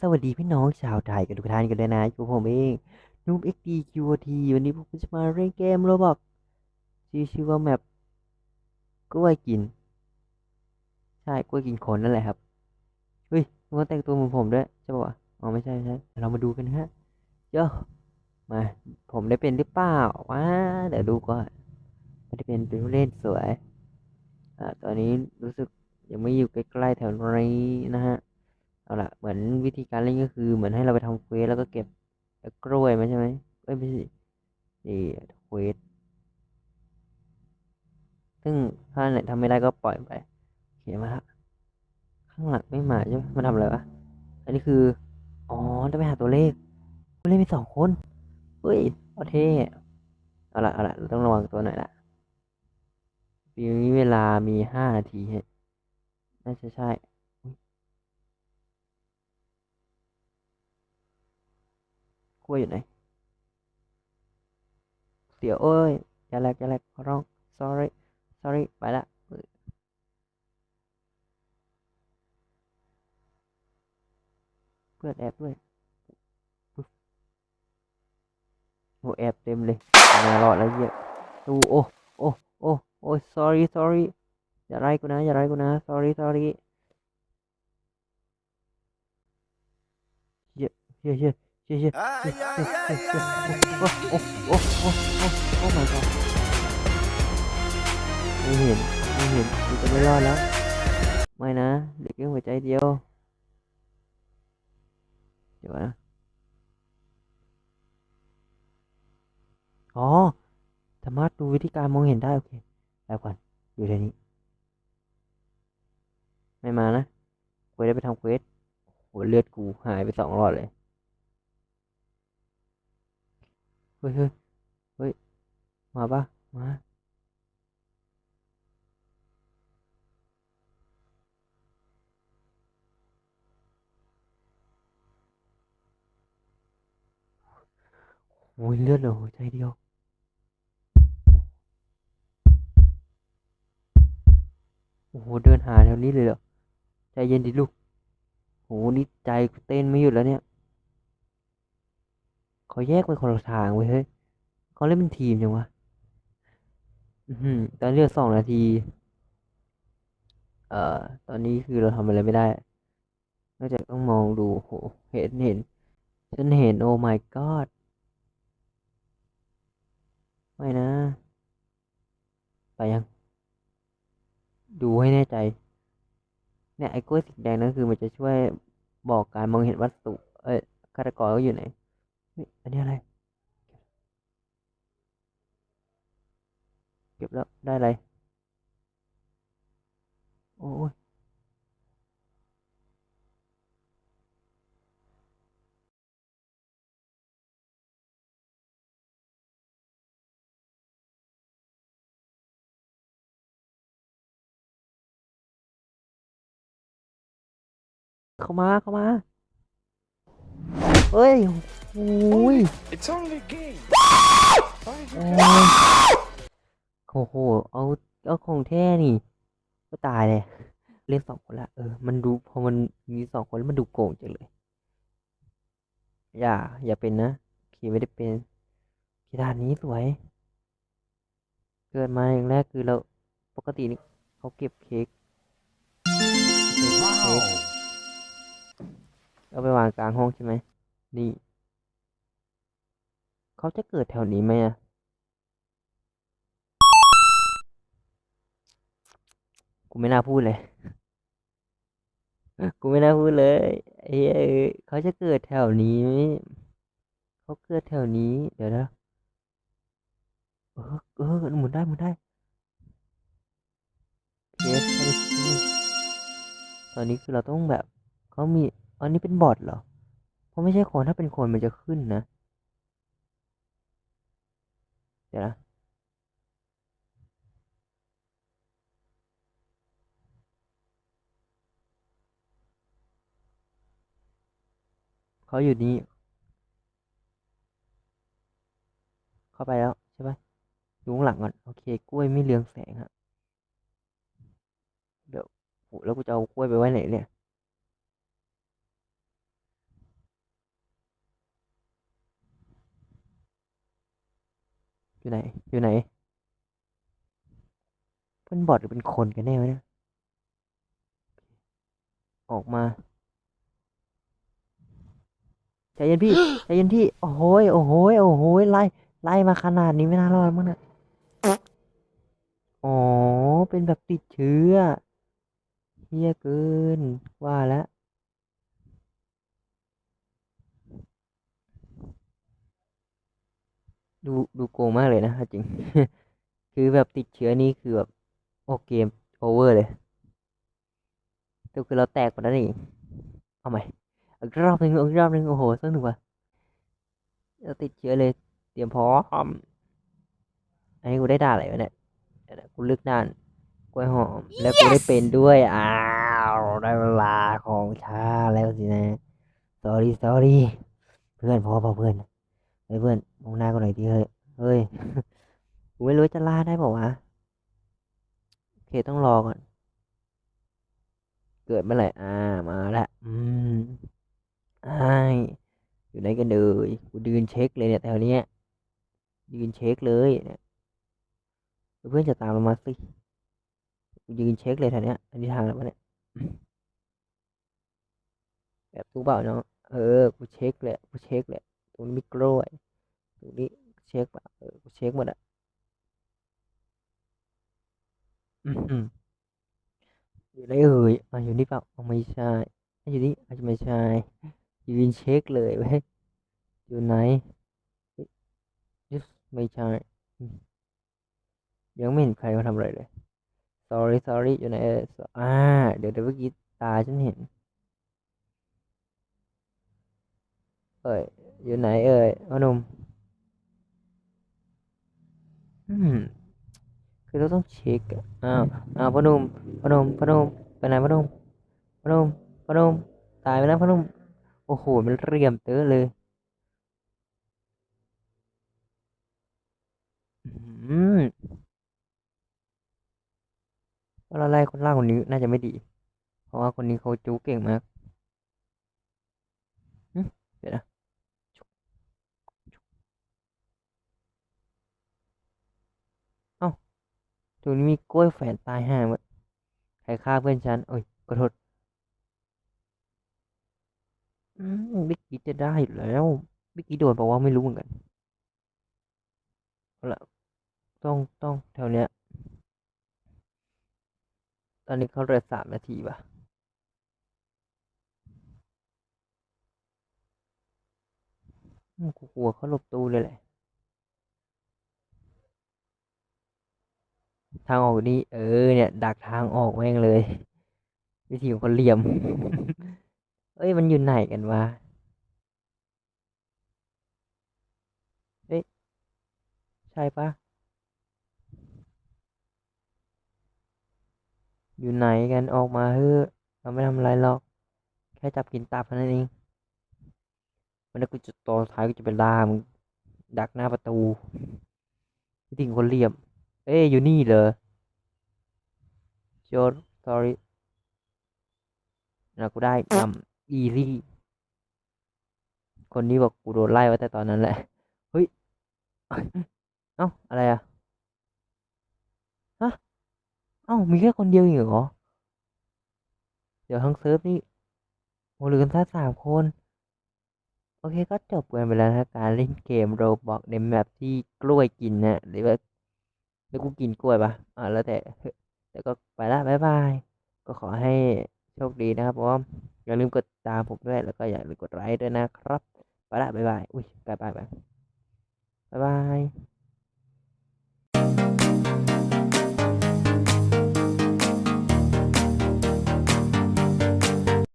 สวัสดีพี่น้องชาวไทยกันทุกท่านกันด้วยนะอยู่ผมเองนูบเอ็กดีคิวทีวันนี้ผมจะมาเล่นเกมโรบอกชื่อชื่อว่าแมปกล้วยกิน ใช่กล้วยกินคนนั่นแหละครับเฮ้ยมันแต่งตัวเหมือนผมด้วยใช่ป่าวะอ๋อไม่ใช่ใช่เรามาดูกันฮะเจ้ามาผมได้เป็นหรือเปล่าว้าเดี๋ยวดูก่อนไม่ได้เป็นเป็นผู้เล่นสวยอ่าตอนนี้รู้สึกยังไม่อยู่ใกล้ๆแถวนี้นะฮะ เอาละเหมือนวิธีการเล่นก็คือ เหมือนให้เราไปทำเควสแล้วก็เก็บกล้วยมาใช่ไหมเอ้ยไม่ใช่นี่เควสซึ่งถ้าไหนทำไม่ได้ก็ปล่อยไปเขียนมาละข้างหลังไม่มาใช่ไหมมาทำอะไรวะอันนี้คือ อ๋อต้องไปหาตัวเลขตัวเลขมีสองคนเฮ้ยเอเทเอาละเอาละเราต้องระวังตัวหน่อยละปีนี้เวลามีห้านาทีน่าจะใช่ ก ล้วยอยู่ไหน เดี๋ยวเอ้ย อย่าแลกอย่าแลกขอร้อง sorry sorry ไปละเพื่อนแอบด้วยโอ้แอบเต็มเลยมารอดแล้วเหี้ยดูโอ้โอ้โอ้โอ้ sorry sorry อย่าไล่กูนะ อย่าไล่กูนะ sorry sorry เยเหี้ยเยเหี้ยเย Ay, ay, ay, ay. โอ้โอ้โอ้โอ้โอ้โอ้ my god ไม่เห็น ไม่เห็นกูจะไม่รอดแล้ว ไม่นะ เด็กแค่หัวใจเดียว เดี๋ยวนะ อ๋อ สามารถดูวิธีการมองเห็นได้ โอเคแล้วก่อน อยู่ในนี้ ไม่มานะกูได้ไปทำเควสโหเลือดกูหายไปสองหลอดเลย เฮ้ยเฮ้ยเฮ้ย มาปะมาโอ้ยเลือดเหลือหัวใจเดียวโอ้โห เดินหาแถวนี้เลยเหรอ ใจเย็นดิลูก โห นี่ใจเต้นไม่หยุดแล้วเนี่ย เขาแยกไปคนละทางเว้ยเฮ้ยเขาเล่นเป็นทีมจังวะอือหือตอนเลือกสองนาที เอ่อ ตอนนี้คือเราทำอะไรไม่ได้ นอกจากต้องมองดูโหเห็นเห็น ฉันเห็นโอ้ my god ไม่นะ ไปยัง ดูให้แน่ใจ เนี่ยไอ้กล้วยสีแดงนั่นคือมันจะช่วยบอกการมองเห็นวัตถุ เอ้ยฆาตกรก็อยู่ไหน เฮ้ยอันนี้อะไร เก็บแล้วได้อะไรโอ้ยเข้ามาเข้ามาเฮ้ยโอ้ย It's only a game. Why is โอ้ it- ยโอ้โห เอาเอาของแท้นี่ก็ตายเลย เล่นสองคนละ เออ มันดูพอมันมีสองคนแล้วมันดูโกงจังเลย อย่า อย่าเป็นนะขี่ไม่ได้เป็นกีฬานนี้สวย เกิดมาอย่างแรกคือเราปกตินี่เขาเก็บเค้กเค้กเค้กเอาไปวางกลางห้องใช่ไหม นี่ เขาจะเกิดแถวนี้ไหมอะกูไม่น่าพูดเลย กูไม่น่าพูดเลยเอ้ยเขาจะเกิดแถวนี้ไหมเขาเกิดแถวนี้ เดี๋ยวนะเออเออหมุนได้หมุนได้เยสตอนนี้คือเราต้องแบบ เขามี อันนี้เป็นบอทเหรอ เพราไม่ใช่คนถ้าเป็นคนมันจะขึ้นนะ เดี๋ยวนะเขาอยู่นี่เข้าไปแล้วใช่ปะอยู่ข้างหลังก่อน โอเค กล้วยไม่เรืองแสงฮะ เดี๋ยวโหแล้วกูจะเอากล้วยไปไว้ไหนเนี่ย อยู่ไหน อยู่ไหน เป็นบอทหรือเป็นคนกันแน่วะเนี่ย ออกมาใจเย็นพี่ใจเย็นพี่ โอ้โหยโอ้โหยโอ้โหยไล่ไล่มาขนาดนี้ไม่น่ารอดมั้งเนี่ยอ๋อ เป็นแบบติดเชื้อเฮี้ยเกิน ว่าแล้ว ดูดูโกงมากเลยนะเอาจริง คือแบบติดเชื้อนี่คือแบบโอเกมโอเวอร์เลยแต่คือเราแตกกว่านั้นเองเอาใหม่อีกรอบหนึ่งอีกรอบหนึ่งโอ้โหสนุกว่ะเราติดเชื้อเลย เตรียมพร้อมอันนี้กูได้ด่าอะไรวะเนี่ยเดี๋ยวนะกูเลือกด่านกล้วยหอม แล้วกูได้เป็นด้วย อ้าวได้เวลาของชาแล้วสินะ sorry sorry เพื่อนพอพอเพื่อน เฮ้ยเพื่อนมองหน้ากูหน่อยดิเฮ้ยเฮ้ยกูไม่รู้จะล่าได้เปล่าวะโอเคต้องรอก่อน เกิดเมื่อไหร่อ่ามาละอืมอ้ายอยู่ไหนกันเลยกูยืนเช็คเลยเนี่ยแถวเนี้ยยืนเช็คเลยเนี่ยเพื่อนจะตามเรามาสิยืนเช็คเลยแถวเนี้ยอันนี้ทางแล้วเนี่ยแบบทุกเปล่าเนาะเออกูเช็คเลยกูเช็คเลย รงนี้มีกล้วยตรงนี้เช็คเปล่าเออกูเช็คหมดอะอือหืออยู่ไหนเอ่ยอะอยู่นี่เปล่าอ๋อไม่ใช่อะอยู่นี่อาจจะไม่ใช่ยืนเช็คเลยเว้ยอยู่ไหนเฮ้ย yes ไม่ใช่อืมยังไม่เห็นใครเขาทำอะไรเลย sorry sorry อยู่ไหนเอ่ยอ่าเดี๋ยวเดี๋ยวเมื่อกี้ตาฉันเห็นเอ่ย อยู่ไหนเอ่ยพ่อหนุ่มอืมคือเราต้องเช็คอ้าวอ้าวพ่อหนุ่มพ่อหนุ่มพ่อหนุ่มไปไหนพ่อหนุ่มพ่อหนุ่มพ่อหนุ่มตายไปแล้วพ่อหนุ่มโอ้โหมันเรียมเตอเลยอืมว่าไล่คนล่างคนนี้น่าจะไม่ดี เพราะว่าคนนี้เขาจู๊เก่งมากหึเดี๋ยวนะ ตรงนี้มีกล้วยแฝนตายห่าหมดใครฆ่าเพื่อนฉัน โอ้ยขอโทษบิ๊กกี้จะได้แล้วบิ๊กกี้โดนบอกว่าไม่รู้เหมือนกันเอาละต้องต้องแถวเนี้ย ตอนนี้เขาเหลือสามนาทีป่ะกูกลัวเขาหลบตู้เลยแหละ ทางออกนี่เออเนี่ย ดักทางออกแม่งเลย วิธีของคนเหลี่ยม เอ้ยมันอยู่ไหนกันวะเอ๊ะใช่ปะอยู่ไหนกันออกมาเฮ้อะเราไม่ทำอะไรหรอก แค่จับกินตับเท่านั้นเองวันนี้กูจะตอนท้ายกูจะไปล่ามึงดักหน้าประตูวิธีของคนเหลี่ยม เอ้ยอยู่นี่เหรอ Sure sorry นะกูได้นำ easy คนนี้บอกกูโดนไล่ไว้แต่ตอนนั้นแหละ เฮ้ย เอ้า อะไรอะฮะ เอ้า มีแค่คนเดียวเองเหรอ เดี๋ยวทั้งเซิร์ฟนี่โอ้หลือกันแค่สามคน โอเคก็จบกันไปแล้วนะการเล่นเกมโรบอกในแมปที่กล้วยกินนะหรือว่า แล้วกูกินกล้วยปะอ่าแล้วแต่แต่ก็ไปละบายบาย ก็ขอให้โชคดีนะครับผมอย่าลืมกดตามผมด้วย แล้วก็อย่าลืมกดไลค์ด้วยนะครับ ไปละบายบาย อุ้ยบายบายบายบาย